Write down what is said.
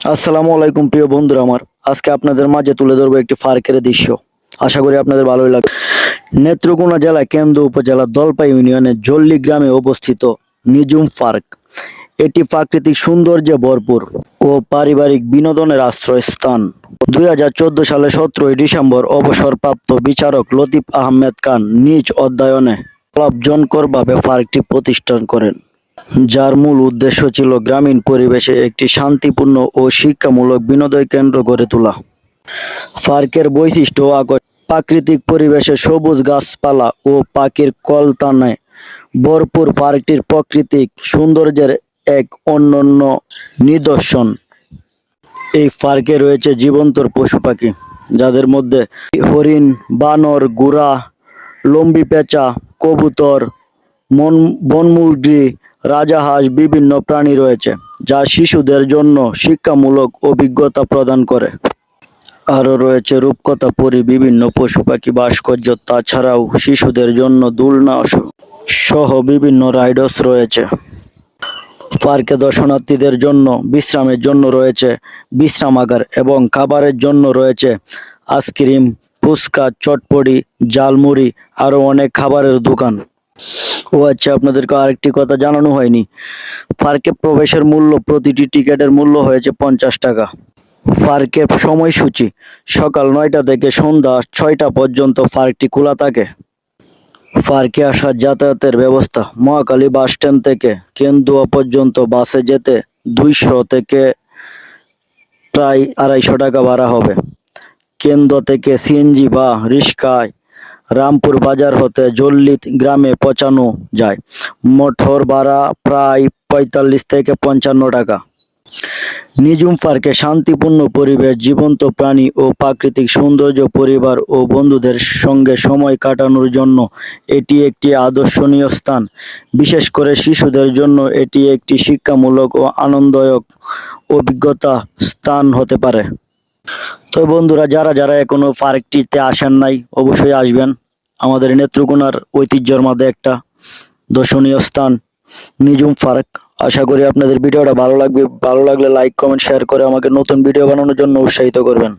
আসসালামু আলাইকুম প্রিয় বন্ধুরা আমার। আজকে আপনাদের মাঝে তুলে ধরবো একটি পার্কের দৃশ্য। আশা করি আপনাদের ভালোই লাগবে। নেত্রকোনা জেলায় কেন্দ্র উপজেলার দলপাই ইউনিয়নের জল্লি গ্রামে অবস্থিত নিজুম পার্ক এটি প্রাকৃতিক সৌন্দর্যে ভরপুর ও পারিবারিক বিনোদনের আশ্রয়স্থান। দুই হাজার চোদ্দ সালে সতেরোই ডিসেম্বর অবসরপ্রাপ্ত বিচারক লতিফ আহমেদ খান নিজ অধ্যয়নে লাভজনকরভাবে পার্কটি প্রতিষ্ঠান করেন। যার মূল উদ্দেশ্য ছিল গ্রামীণ পরিবেশে একটি শান্তিপূর্ণ ও শিক্ষামূলক বিনোদন কেন্দ্র গড়ে তোলা। পার্কের বৈশিষ্ট্য প্রাকৃতিক পরিবেশে সবুজ গাছপালা ও পাখির কলতানে ভরপুর পার্কটির প্রাকৃতিক সৌন্দর্যের এক অনন্য নিদর্শন। এই পার্কে রয়েছে জীবন্তর পশু পাখি, যাদের মধ্যে হরিণ, বানর গুড়া লম্বি পেঁচা, কবুতর, মন বনমুরগি রাজাহাঁস বিভিন্ন প্রাণী রয়েছে, যা শিশুদের জন্য শিক্ষামূলক অভিজ্ঞতা প্রদান করে। আরও রয়েছে রূপকথা পরি, বিভিন্ন পশু পাখি ভাস্কর্য, তাছাড়াও শিশুদের জন্য দুলনা সহ বিভিন্ন রাইডস রয়েছে। পার্কে দর্শনার্থীদের জন্য, বিশ্রামের জন্য রয়েছে বিশ্রামাগার এবং খাবারের জন্য রয়েছে আইসক্রিম, ফুচকা, চটপটি জালমুড়ি আরও অনেক খাবারের দোকান। ও আচ্ছা আপনাদেরকে আরেকটি কথা জানানো হয়নি। পার্কে প্রবেশের মূল্য প্রতিটি টিকিটের মূল্য হয়েছে পঞ্চাশ টাকা। পার্কের সময়সূচি, সকাল নয়টা থেকে সন্ধ্যা ছয়টা পর্যন্ত ফার্কটি খোলা থাকে। ফার্কে আসার যাতায়াতের ব্যবস্থা, মহাকালী বাস স্ট্যান্ড থেকে কেন্দুয়া পর্যন্ত বাসে যেতে দুইশো থেকে প্রায় আড়াইশো টাকা ভাড়া হবে। কেন্দ্র থেকে সিএনজি বা রিক্সায় রামপুর বাজার হতে জল্লিত গ্রামে পৌঁছানো যায়। মোটর ভাড়া প্রায় পঁয়তাল্লিশ থেকে পঞ্চান্ন টাকা। নিজুম পার্কে শান্তিপূর্ণ পরিবেশ, জীবন্ত প্রাণী ও প্রাকৃতিক সৌন্দর্য পরিবার ও বন্ধুদের সঙ্গে সময় কাটানোর জন্য এটি একটি আদর্শনীয় স্থান। বিশেষ করে শিশুদের জন্য এটি একটি শিক্ষামূলক ও আনন্দদায়ক অভিজ্ঞতা স্থান হতে পারে। তো বন্ধুরা, যারা যারা এখনও পার্কটিতে আসেন নাই, অবশ্যই আসবেন। আমাদের নেত্রকোনার ঐতিহ্যর মধ্যে একটা দর্শনীয় স্থান, নিজুম পার্ক। আশা করি আপনাদের ভিডিওটা ভালো লাগবে। ভালো লাগলে লাইক কমেন্ট শেয়ার করে আমাকে নতুন ভিডিও বানানোর জন্য উৎসাহিত করবেন।